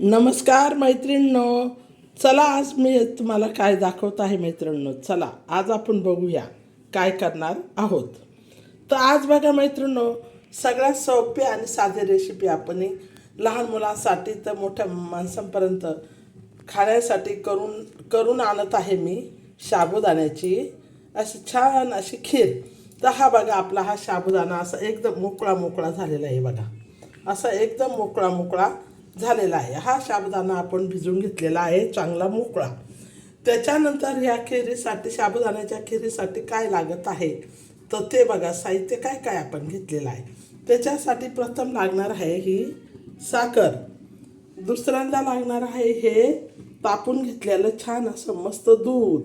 नमस्कार मैत्रिणींनो. चला आज मी तुम्हाला काय दाखवत आहे मैत्रिणींनो? चला आज आपण बघूया काय करणार आहोत. तर आज बघा मैत्रिणींनो सगळ्यात सोपी आणि साधी रेसिपी आपण लहान मुलांसाठी तर मोठ्या माणसांपर्यंत खाण्यासाठी करून करून आणत आहे मी साबुदाण्याची. अशी छान अशी खीर. तर हा बघा आपला हा साबुदाणा असा एकदम मोकळा मोकळा झालेला आहे बघा. असा एकदम मोकळा मोकळा झालेला आहे. हा साबुदाणा आपण भिजून घेतलेला आहे चांगला मोकळा. त्याच्यानंतर ह्या खिरीसाठी साबुदाण्याच्या खिरीसाठी काय लागत आहे? तर ते बघा साहित्य काय काय आपण घेतलेलं आहे. त्याच्यासाठी प्रथम लागणार आहे ही साखर. दुसऱ्यांदा लागणार आहे हे तापून घेतलेलं छान असं मस्त दूध.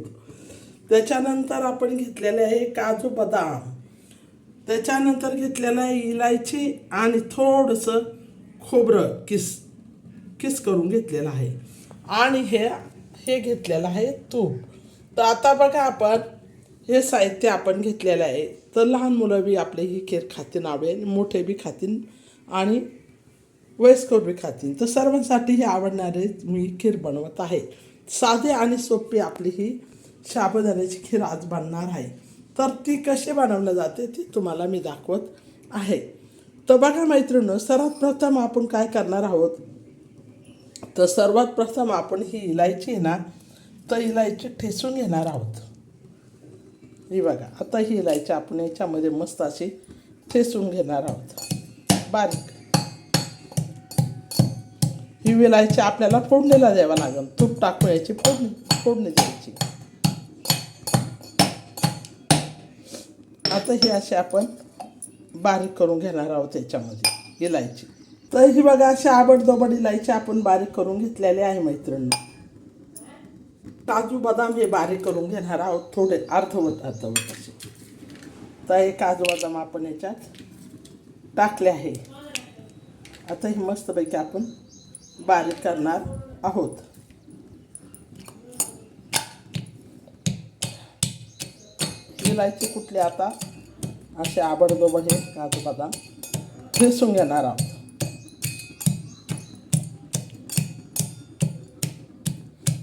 त्याच्यानंतर आपण घेतलेले आहे काजू बदाम. त्याच्यानंतर घेतलेलं आहे इलायची आणि थोडंसं खोबरं किस किस करून घेतलेलं आहे. आणि हे हे घेतलेलं आहे तूप तर आता बघा आपण हे साहित्य आपण घेतलेलं आहे. तर लहान मुलं बी आपले ही खीर खातीन आवडेल मोठे बी खातीन आणि वयस्कर बी खातीन. तर सर्वांसाठी हे आवडणारे मी खीर बनवत आहे. साधे आणि सोपी आपली ही साबुदाण्याची खीर आज बनणार आहे. तर ती कशी बनवली जाते ती तुम्हाला मी दाखवत आहे. तर बघा मैत्रिणी सर्वात प्रथम आपण काय करणार आहोत? तर सर्वात प्रथम आपण ही इलायची आहे ना तर इलायची ठेसून घेणार आहोत. ही बघा आता ही इलायची आपण याच्यामध्ये मस्त अशी ठेसून घेणार आहोत. बारीक. ही विलायची आपल्याला फोडणीला द्यावा लागेल. तूप टाकू याची फोडणी फोडणी द्यायची. आता ही अशी आपण बारीक करून घेणार आहोत याच्यामध्ये इलायची. तर ही बघा अशी आबडदोबड इलायची आपण बारीक करून घेतलेली आहे मैत्रिणी काजू बदाम हे बारीक करून घेणार आहोत थोडे अर्धवट अर्धवट असे. तर हे काजू बदाम आपण याच्यात टाकले आहे. आता हे मस्तपैकी आपण बारीक करणार आहोत. इलायची कुठली आता असे आबडदोबड हे काजू बदाम. ठेसून घेणार आहोत.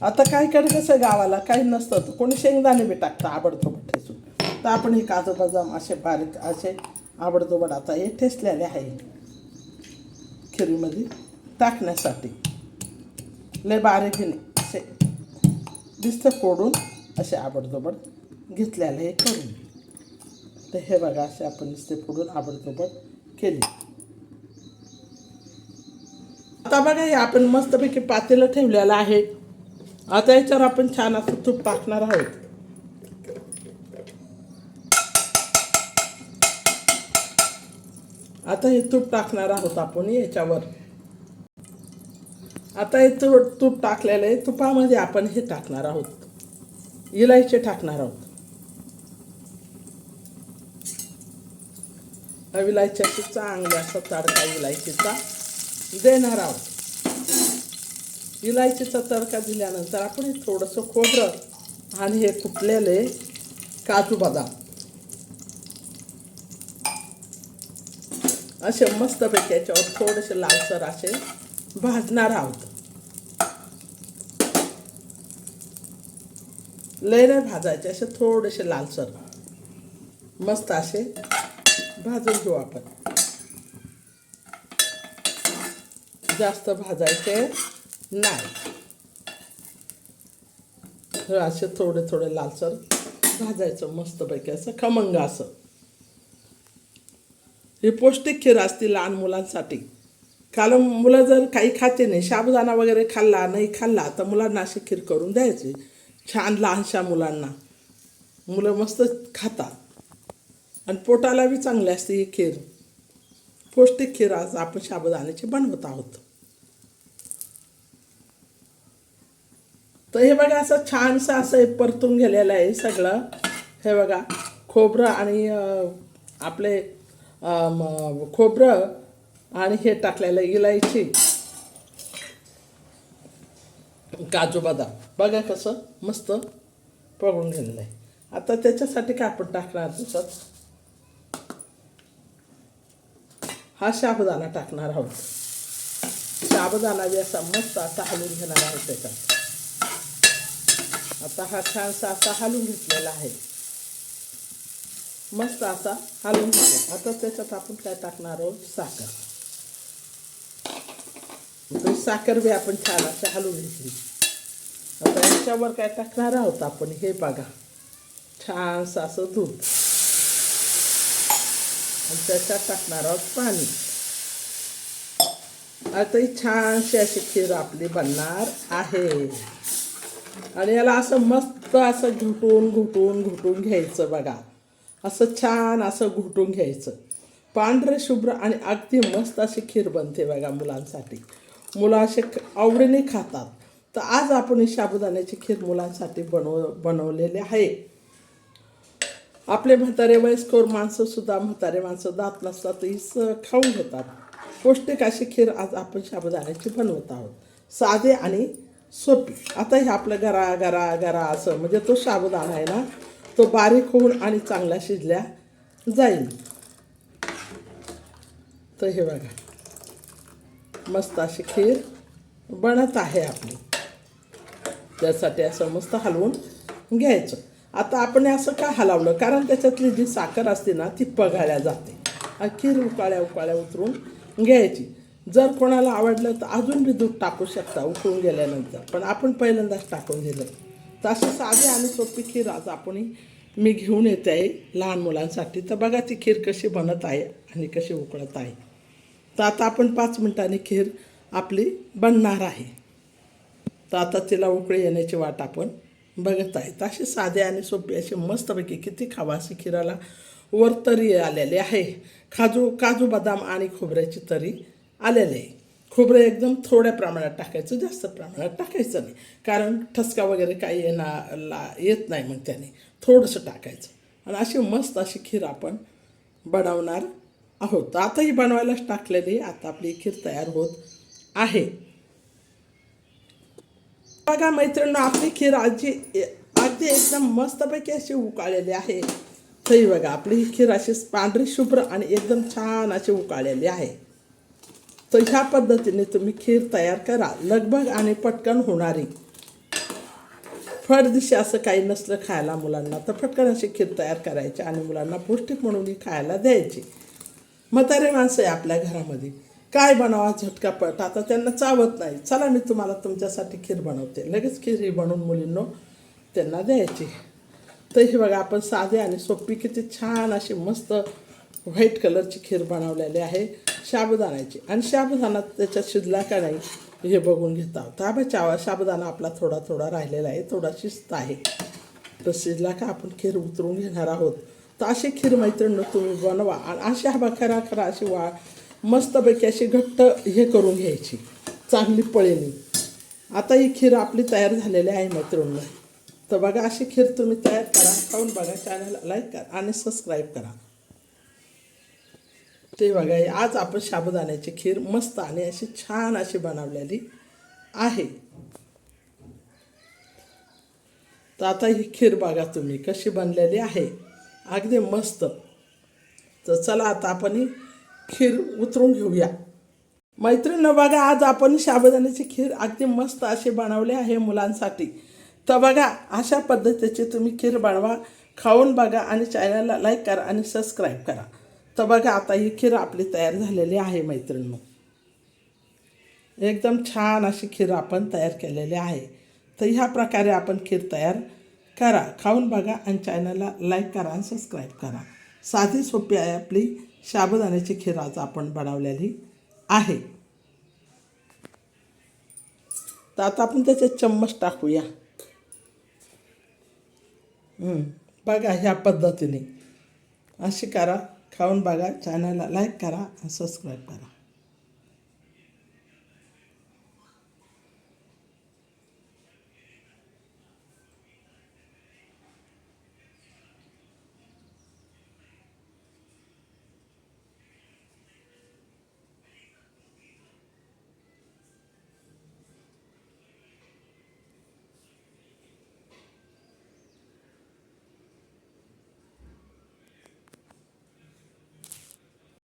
आता काय कडे कसं गावाला? काही नसतं. तर कोणी शेंगदाणे बी टाकतं आबडदोबड ठेसून तर आपण हे काजू बदाम असे बारीक असे आबडतोबड आता हे ठेसलेले आहे. खिरीमध्ये टाकण्यासाठी. लय बारीक नाही. असे दिसतं फोडून असे आबडतोबड घेतलेले हे करून. तर हे बघा असे आपण नुसते फोडून आबडतोबड केली. आता बघा हे आपण मस्तपैकी पातेलं ठेवलेलं आहे. आता याच्यावर आपण छान असं तूप टाकणार आहोत. आता हे तूप टाकणार आहोत आपण याच्यावर. आता हे तूप तूप टाकलेलं आहे तुपामध्ये आपण हे टाकणार आहोत. इलायची टाकणार आहोत. इलायची चांगला असा तडका इलायचीचा देणार आहोत. इलायचीचा तडका दिल्यानंतर आपण थोडंसं खोबरं आणि हे कुटलेले काजू बदाम असे मस्तपैकी याच्यावर थोडेसे लालसर असे भाजणार आहोत. लय नाही भाजायचे असे थोडेसे लालसर मस्त असे भाजून घेऊ आपण. जास्त भाजायचे नाही. हे असे थोडे थोडे लालसर भाजायचं मस्तपैकी असं खमंग असं. ही पौष्टिक खीर असते लहान मुलांसाठी. कारण मुलं जर काही खाते नाही शाबुदाना वगैरे खाल्ला नाही खाल्ला तर मुलांना अशी खीर करून द्यायची. छान लहानशा मुलांना. मुलं मस्त खातात. आणि पोटाला बी चांगली असते ही खीर. पौष्टिक खीर आज आपण शाबुदाण्याची बनवत आहोत. तर हे बघा असं छानसं असं हे परतून गेलेलं आहे सगळं. हे बघा खोबरं आणि आपले खोबरं आणि हे टाकलेलं इलायची. काजू बदाम. बघा कसं मस्त पळून गेलेलं आहे. आता त्याच्यासाठी काय आपण टाकणार दिवसात हा शाबदाना टाकणार आहोत. शाबदाना बी असा मस्त असा हलवून घेणार आहोत त्याच्यात आता हा छानसा असा हलून घेतलेला आहे. मस्त असा हलवून घेतला. आता त्याच्यात आपण काय टाकणार आहोत? साखर. साखर बी आपण छान असं हलवून घेतली. आता याच्यावर काय टाकणार आहोत आपण? हे बघा. छानसं असं दूध आणि त्याच्यात टाकणार आहोत पाणी. आता ही छानशी अशी खीर आपली बनणार आहे. आणि याला असं मस्त असं घुटून घुटून घुटून घ्यायचं बघा. असं छान असं घुटून घ्यायचं. पांढरे शुभ्र आणि अगदी मस्त अशी खीर बनते बघा मुलांसाठी. मुलं असे आवडीने खातात. तर आज आपण ही साबुदाण्याची खीर मुलांसाठी बनव बनवलेली आहे. आपले म्हातारे वयस्कर माणसं सुद्धा म्हातारे माणसं दात नसतात ही स खाऊन घेतात. पौष्टिक अशी खीर आज आपण साबुदाण्याची बनवत आहोत. साधे आणि सोपी. आता हे आपलं गरा गरा गरा असं म्हणजे तो साबुदाणा आहे ना तो बारीक होऊन आणि चांगला शिजल्या जाईल. तर हे बघा. मस्त अशी खीर बनत आहे आपली. त्यासाठी असं मस्त हलवून घ्यायचं. आता आपण असं का हलवलं? कारण त्याच्यातली जी साखर असते ना ती पगाळल्या जाते. खीर उकाळ्या उकाळ्या उतरून घ्यायची. जर कोणाला आवडलं तर अजून बी दूध टाकू शकता उकळून गेल्यानंतर. पण आपण पहिल्यांदाच टाकून दिलं. तर साधी आणि सोपी खीर आज आपण मी घेऊन येते आहे लहान मुलांसाठी. तर बघा ती खीर कशी बनत आहे आणि कशी उकळत आहे. तर आता आपण पाच मिनटांनी खीर आपली बनणार आहे. तर आता तिला उकळी येण्याची वाट आपण बघत आहे. तर अशी साधे आणि सोपी अशी मस्तपैकी किती खावा अशी खिराला वर तरी आलेली आहे. खाजू काजू बदाम आणि खोबऱ्याची तरी आलेलं आहे. खोबरं एकदम थोड्या प्रमाणात टाकायचं जास्त प्रमाणात टाकायचं नाही. कारण ठसका वगैरे काही येणार ला येत नाही मग त्याने. थोडंसं टाकायचं. आणि अशी मस्त अशी खीर आपण बनवणार आहोत. आताही आता ही बनवायलाच टाकलेली आता आपली खीर तयार होत आहे. बघा मैत्रिणी आपली खीर आजी अगदी एकदम मस्तपैकी अशी उकाळलेली आहे. तरी बघा आपली ही खीर अशी पांढरी शुभ्र आणि एकदम छान अशी उकाळलेली आहे. तर ह्या पद्धतीने तुम्ही खीर तयार करा. लगभग आणि पटकन होणारी. फळदिशी असं काही नसलं खायला मुलांना. तर पटकन अशी खीर तयार करायची आणि मुलांना पौष्टिक म्हणून ही खायला द्यायची. म्हातारे माणसं आहे आपल्या घरामध्ये. काय बनवा झटकापट. आता त्यांना चावत नाही. चला मी तुम्हाला तुमच्यासाठी खीर बनवते. लगेच खीर ही बनवून मुलींनो त्यांना द्यायची. तर ही बघा आपण साधे आणि सोपी किती छान अशी मस्त व्हाईट कलरची खीर बनवलेली आहे साबुदाण्याची आणि साबुदाणा त्याच्यात शिजला का नाही हे बघून घेता हा बा चावा साबुदाणा आपला थोडा थोडा राहिलेला आहे थोडा शिस्त आहे. तर शिजला का आपण खीर उतरून घेणार आहोत. तर अशी खीर मैत्रिणी तुम्ही बनवा. आणि अशी हा खरा खरा अशी वा मस्तपैकी अशी घट्ट हे करून घ्यायची चांगली पळेली. आता ही खीर आपली तयार झालेली आहे मैत्रिणी तर बघा अशी खीर तुम्ही तयार करा. खाऊन बघा चॅनलला लाईक करा आणि सबस्क्राईब करा. ते बघा आज आपण साबुदाण्याची खीर मस्त आणि अशी छान अशी बनवलेली आहे. तर आता ही खीर बघा तुम्ही कशी बनलेली आहे. अगदी मस्त. तर चला आता आपण ही खीर उतरून घेऊया. मैत्रिणीनं बघा आज आपण साबुदाण्याची खीर अगदी मस्त अशी बनवली आहे मुलांसाठी. तर बघा अशा पद्धतीची तुम्ही खीर बनवा खाऊन बघा आणि चॅनलला लाईक करा आणि सबस्क्राईब करा. तर बघा आता ही खीर आपली तयार झालेली आहे मैत्रिणी एकदम छान अशी खीर आपण तयार केलेली आहे. तर ह्या प्रकारे आपण खीर तयार करा. खाऊन बघा आणि चॅनलला लाईक करा आणि सबस्क्राईब करा. साधी सोपी आहे आपली साबुदाण्याची खीर आज आपण बनवलेली आहे. तर आता आपण त्याचे चम्मच टाकूया. बघा ह्या पद्धतीने. अशी करा. खाऊन बघा. चॅनलला लाईक करा आणि सबस्क्राईब करा.